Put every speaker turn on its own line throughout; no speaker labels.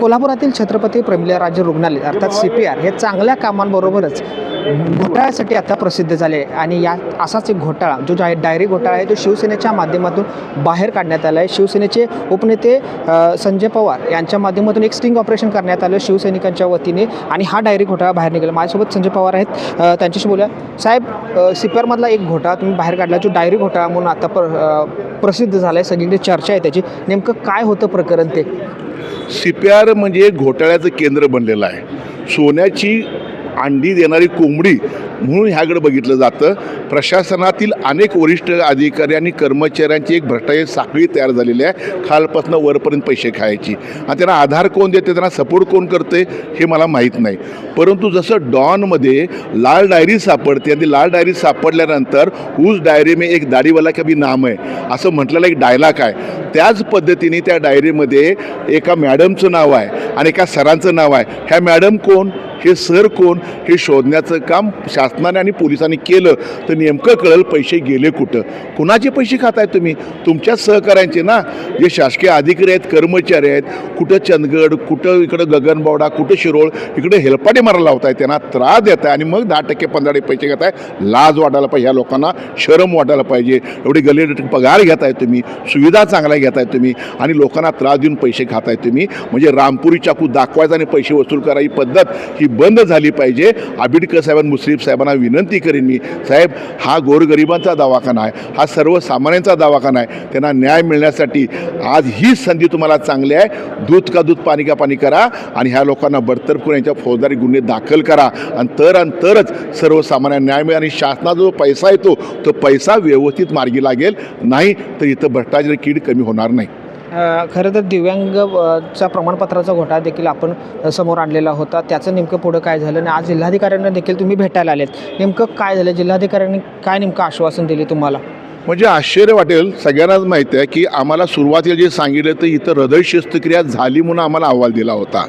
कोल्हापुरातील छत्रपती प्रमिलराजे रुग्णालय अर्थात सी पी आर हे चांगल्या कामांबरोबरच घोटाळ्यासाठी आता प्रसिद्ध झाले आणि या असाच एक घोटाळा जो आहे डायरी घोटाळा आहे तो शिवसेनेच्या माध्यमातून बाहेर काढण्यात आला आहे. शिवसेनेचे उपनेते संजय पवार यांच्या माध्यमातून एक स्टिंग ऑपरेशन करण्यात आलं शिवसैनिकांच्या वतीने. आणि हा डायरी घोटाळा बाहेर निघाला. माझ्यासोबत संजय पवार आहेत. त्यांच्याशी बोलूया. साहेब सी पी आरमधला एक घोटाळा तुम्ही बाहेर काढला जो डायरी घोटाळा म्हणून आता प्र प्रसिद्ध झाला आहे. सगळीकडे चर्चा आहे त्याची. नेमकं काय होतं प्रकरण ते?
सी पी आर म्हणजे घोटाळ्याचं केंद्र बनलेलं आहे. सोन्याची अंडी देणारी कोंबडी म्हणून ह्याकडे बघितलं जातं प्रशासनातील अनेक वरिष्ठ अधिकारी आणि कर्मचाऱ्यांची एक भ्रष्टाचार साखळी तयार झालेली आहे. खालपासून वरपर्यंत पैसे खायची. आणि त्यांना आधार कोण देते त्यांना सपोर्ट कोण करते हे मला माहीत नाही. परंतु जसं डॉनमध्ये लाल डायरी सापडते आणि लाल डायरी सापडल्यानंतर उस डायरी मे एक दाढीवाला कभी नाम आहे असं म्हटलेलं एक डायलॉग आहे. त्याच पद्धतीने त्या डायरीमध्ये एका मॅडमचं नाव आहे आणि एका सरांचं नाव आहे. ह्या मॅडम कोण? हे सर कोण? हे शोधण्याचं काम शासनाने आणि पोलिसांनी केलं तर नेमकं कळेल पैसे गेले कुठं. कुणाचे पैसे खाताय तुम्ही? तुमच्याच सहकाऱ्यांचे ना? जे शासकीय अधिकारी आहेत कर्मचारी आहेत कुठं चंदगड कुठं इकडं गगनबावडा कुठं शिरोळ इकडे हेलपाटे मारायला लावताय त्यांना त्रास देत आहे आणि मग दहा टक्के पंधरा टक्के पैसे घेताय. लाज वाटायला पाहिजे ह्या लोकांना शरम वाटायला पाहिजे. एवढी गल्ली पगार घेताय तुम्ही सुविधा चांगल्या घेताय तुम्ही आणि लोकांना त्रास देऊन पैसे खाताय तुम्ही. म्हणजे रामपुरी चाकू दाखवायचा आणि पैसे वसूल करा ही पद्धत ही बंद झाली पाहिजे. आबिडकर साहेबां मुश्रीफ साहेबांना विनंती करीन मी साहेब हा गोरगरिबांचा दवाखाना आहे हा सर्वसामान्यांचा दवाखाना आहे त्यांना न्याय मिळण्यासाठी आज ही संधी तुम्हाला चांगली आहे दूध का दूध पाणी का पाणी करा आणि ह्या लोकांना बडतर्फ करून यांच्या फौजदारी गुन्हे दाखल करा. आणि तर आणि तरच सर्वसामान्य न्याय मिळेल आणि शासनाचा जो पैसा येतो तो पैसा व्यवस्थित मार्गी लागेल. नाही तर इथं भ्रष्टाचार कीड कमी होणार नाही.
खरं तर दिव्यांग प्रमाणपत्राचा घोटाळा देखील आपण समोर आणलेला होता. त्याचं नेमकं पुढं काय झालं आणि आज जिल्हाधिकाऱ्यांना देखील तुम्ही भेटायला आलेत. नेमकं काय झालं? जिल्हाधिकाऱ्यांनी काय नेमकं आश्वासन दिले तुम्हाला?
म्हणजे आश्चर्य वाटेल सगळ्यांनाच माहिती आहे की आम्हाला सुरुवातीला जे सांगितलं तर इथं हृदय शस्त्रक्रिया झाली म्हणून आम्हाला अहवाल दिला होता.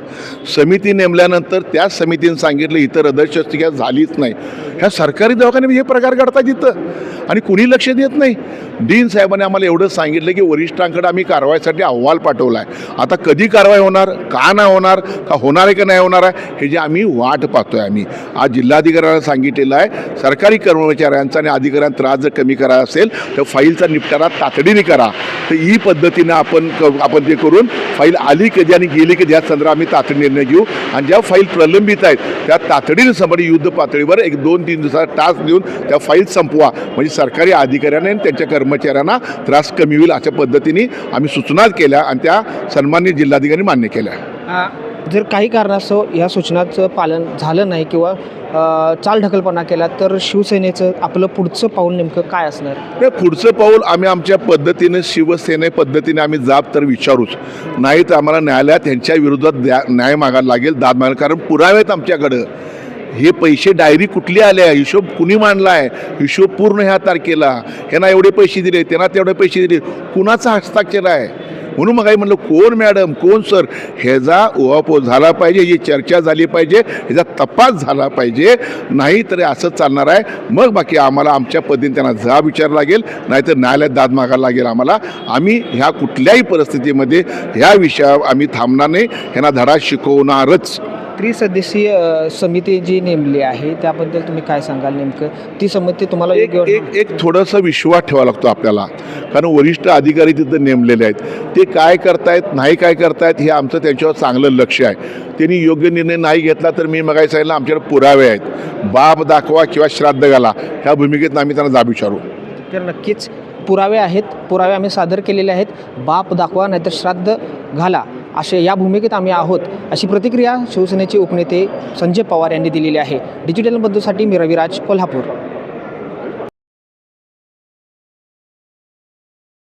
समिती नेमल्यानंतर त्याच समितीने सांगितलं इथं हृदय शस्त्रक्रिया झालीच नाही. ह्या सरकारी दवाखान्यात हे प्रकार घडतात इथं. आणि कुणी लक्ष देत नाही? डीन साहेबांनी आम्हाला एवढं सांगितलं की वरिष्ठांकडे आम्ही कारवाईसाठी अहवाल पाठवला आहे आता कधी कारवाई होणार? का नाही होणार? का होणार आहे का नाही होणार आहे? हे जे आम्ही वाट पाहतो आहे आम्ही. आज जिल्हाधिकाऱ्यांना सांगितलेलं आहे सरकारी कर्मचाऱ्यांचा आणि अधिकाऱ्यांना त्रास जर कमी करायचा असेल तर फाईलचा निपटारा तातडीने करा. तर ही पद्धतीनं आपण क- आपण ते करून फाईल आली कधी आणि गेली कधी या संदर्भात आम्ही तातडी निर्णय घेऊ. आणि ज्या फाईल प्रलंबित आहेत त्या तातडीने समोर युद्ध पातळीवर एक दोन तीन दिवसाचा टास्क देऊन त्या फाईल संपवा. म्हणजे सरकारी अधिकाऱ्यांना आणि त्यांच्या कर्मचाऱ्यांना त्रास कमी होईल अशा पद्धतीने आम्ही सूचना केल्या आणि त्या सन्मान्य जिल्हाधिकारी मान्य केल्या.
जर काही कारणास्तव या सूचनाचं पालन झालं नाही किंवा चालढकलपणा केला तर शिवसेनेचं आपलं पुढचं पाऊल नेमकं काय असणार?
नाही पुढचं पाऊल आम्ही आमच्या पद्धतीने शिवसेने पद्धतीने आम्ही जाब तर विचारूच. नाही तर आम्हाला न्यायालयात त्यांच्या विरोधात द्या न्याय मागायला लागेल दाद मागायला कारण पुरावे आहेत आमच्याकडं. हे पैसे डायरी कुठली आले आहे? हिशोब कुणी मांडला आहे? हिशोब पूर्ण ह्या तारखेला. ह्यांना एवढे पैसे दिले त्यांना तेवढे पैसे दिले. कुणाचा हस्ताक्षर आहे? म्हणून मग म्हणलं कोण मॅडम? कोण सर? ह्याचा उहापोह झाला पाहिजे ही चर्चा झाली पाहिजे ह्याचा तपास झाला पाहिजे. नाही तर असंच चालणार आहे. मग बाकी आम्हाला आमच्या पद्धतीने त्यांना जाब विचारायला लागेल नाहीतर न्यायालयात दाद मागायला लागेल आम्हाला. आम्ही ह्या कुठल्याही परिस्थितीमध्ये ह्या विषयावर आम्ही थांबणार नाही. ह्यांना धडा शिकवणारच.
त्रिसदस्यीय समिती जी नेमली आहे त्याबद्दल तुम्ही काय सांगाल नेमकं? ती समिती तुम्हाला
एक एक एक थोडासा विश्वास ठेवावा लागतो आपल्याला. कारण वरिष्ठ अधिकारी तिथं नेमलेले आहेत. ते काय करतायत नाही काय करतायत हे आमचं त्यांच्यावर चांगलं लक्ष आहे. त्यांनी योग्य निर्णय नाही घेतला तर मी मगाही सांगितलं आमच्याकडे पुरावे आहेत. बाप दाखवा किंवा श्राद्ध घाला ह्या भूमिकेत आम्ही त्यांना जाब विचारू.
तर नक्कीच पुरावे आहेत. पुरावे आम्ही सादर केलेले आहेत. बाप दाखवा नाहीतर श्राद्ध घाला. असे या भूमिकेत आम्ही आहोत अशी प्रतिक्रिया शिवसेनेचे उपनेते संजय पवार यांनी दिलेली आहे. डिजिटल बंधूसाठी मी रविराज कोल्हापूर.